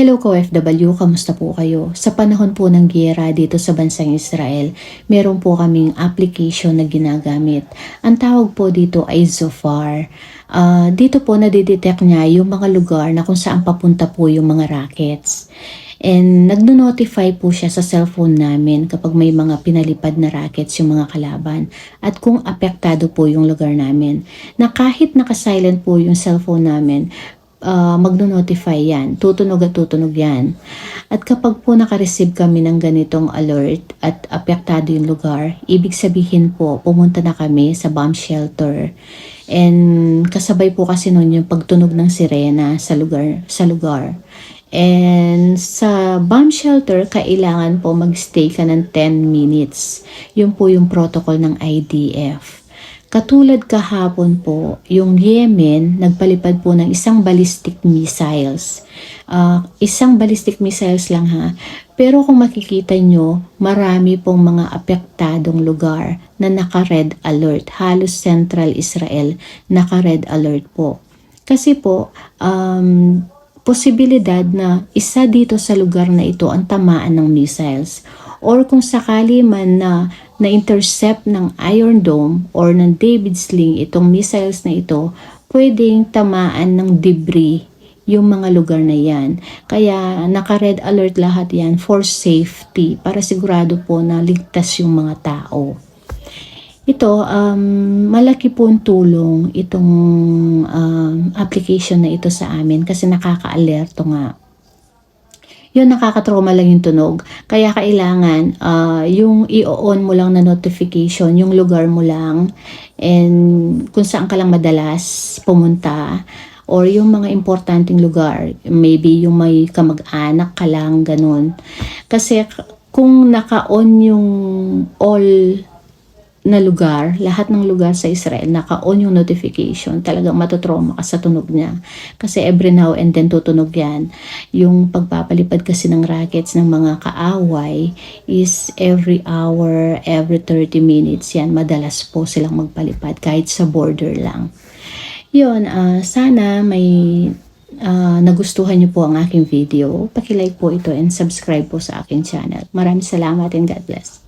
Hello ka-OFW, kamusta po kayo? Sa panahon po ng giyera dito sa bansang Israel, meron po kaming application na ginagamit. Ang tawag po dito ay Zofar. Ah, dito po nadidetect niya yung mga lugar na kung saan papunta po yung mga rackets. And nagno-notify po siya sa cellphone namin kapag may mga pinalipad na rackets yung mga kalaban at kung apektado po yung lugar namin. Na kahit naka-silent po yung cellphone namin, uh, magno-notify yan. Tutunog at tutunog yan. At kapag po nakareceive kami ng ganitong alert at apektado yung lugar, ibig sabihin po, pumunta na kami sa bomb shelter. And kasabay po kasi nun yung pagtunog ng sirena sa lugar. Sa lugar. And sa bomb shelter, kailangan po magstay ka ng 10 minutes. Yun po yung protocol ng IDF. Katulad kahapon po, yung Yemen nagpalipad po ng isang ballistic missiles. Ah, isang ballistic missiles lang ha. Pero kung makikita nyo, marami pong mga apektadong lugar na naka-red alert. Halos Central Israel, naka-red alert po. Kasi po, um, posibilidad na isa dito sa lugar na ito ang tamaan ng missiles or kung sakali man na na-intercept ng Iron Dome or ng David Sling itong missiles na ito, pwedeng tamaan ng debris yung mga lugar na yan. Kaya naka-red alert lahat yan for safety para sigurado po na ligtas yung mga tao. Ito, um, malaki po ang tulong itong um, application na ito sa amin kasi nakaka-alerto nga. Yun, nakakatrauma lang yung tunog. Kaya kailangan, ah, yung i-on mo lang na notification, yung lugar mo lang, and kung saan ka lang madalas pumunta, or yung mga importanteng lugar, maybe yung may kamag-anak ka lang, ganun. Kasi kung naka-on yung all na lugar, lahat ng lugar sa Israel, naka-on yung notification, talagang matotrauma ka sa tunog niya. Kasi every now and then tutunog yan. Yung pagpapalipad kasi ng rackets ng mga kaaway is every hour, every 30 minutes yan. Madalas po silang magpalipad kahit sa border lang. Yun, ah, sana may ah, nagustuhan niyo po ang aking video. Pakilike po ito and subscribe po sa aking channel. Maraming salamat and God bless.